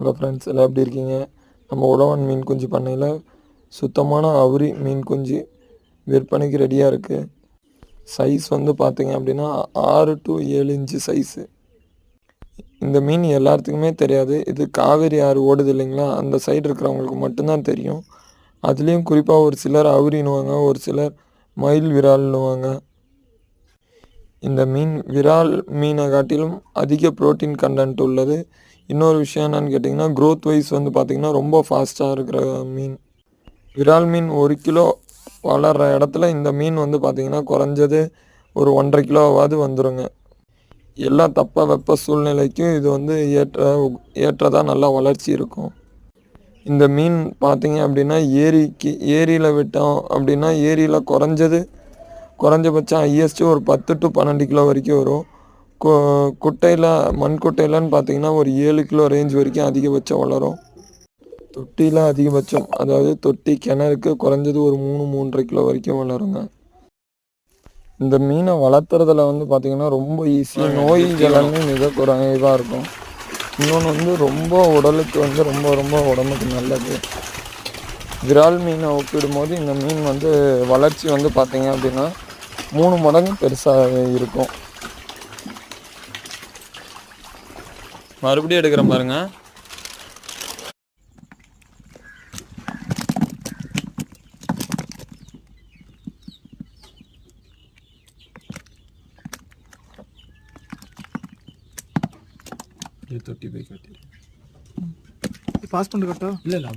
Hello friends எல்லாம் எப்படி இருக்கீங்க? நம்ம உழவன் மீன் குஞ்சு பண்ணையில் சுத்தமான அவுரி மீன் குஞ்சு விற்பனைக்கு ரெடியாக இருக்குது சைஸ் வந்து பார்த்தீங்க அப்படின்னா ஆறு டு ஏழு இன்ச்சு சைஸு இந்த மீன் எல்லாத்துக்குமே தெரியாது. இது காவேரி ஆறு ஓடுது இல்லைங்களா? அந்த சைடு இருக்கிறவங்களுக்கு மட்டும்தான் தெரியும். அதுலேயும் குறிப்பாக ஒரு சிலர் அவுரின்னுவாங்க ஒரு சிலர் மயில் விரால்னுவாங்க இந்த மீன் விரால் மீனை காட்டிலும் அதிக புரோட்டீன் கண்டென்ட் உள்ளது. இன்னொரு விஷயம் என்னன்னு கேட்டிங்கன்னா க்ரோத் வைஸ் வந்து பார்த்திங்கன்னா ரொம்ப ஃபாஸ்ட்டாக இருக்கிற மீன். விரால் மீன் ஒரு கிலோ வளர்கிற இடத்துல இந்த மீன் வந்து பார்த்திங்கன்னா குறைஞ்சது ஒரு ஒன்றரை கிலோவாவது வந்துருங்க. எல்லா தப்ப வெப்ப சூழ்நிலைக்கும் இது வந்து ஏற்ற ஏற்றதாக நல்லா வளர்ச்சி இருக்கும். இந்த மீன் பார்த்தீங்க அப்படின்னா ஏரிக்கு ஏரியில் விட்டோம் அப்படின்னா ஏரியில் குறைஞ்சது குறைஞ்சபட்சம் ஹையஸ்ட்டு ஒரு பத்து டு பன்னெண்டு கிலோ வரைக்கும் வரும். கு குட்டையில் மண் குட்டையிலன்னு பார்த்தீங்கன்னா ஒரு ஏழு கிலோ ரேஞ்ச் வரைக்கும் அதிகபட்சம் வளரும். தொட்டியில் அதிகபட்சம் அதாவது தொட்டி கிணறுக்கு குறைஞ்சது ஒரு மூணு மூன்றரை கிலோ வரைக்கும் வளருங்க. இந்த மீனை வளர்த்துறதுல வந்து பார்த்திங்கன்னா ரொம்ப ஈஸி நோய்கள் எல்லாமே மிக குறைவாக இருக்கும். இன்னொன்று வந்து ரொம்ப உடலுக்கு வந்து ரொம்ப ரொம்ப உடம்புக்கு நல்லது. விரால் மீனை ஒப்பிடும்போது இந்த மீன் வந்து வளர்ச்சி வந்து பார்த்தீங்க அப்படின்னா மூணு மடங்கு பெருசாக இருக்கும். மறுபடியும் எடுக்கிறேன் பாருங்க. தொட்டி போய் கட்டி. பாஸ் பண்ணு கரெக்டா இல்லை இல்லை அப்படியே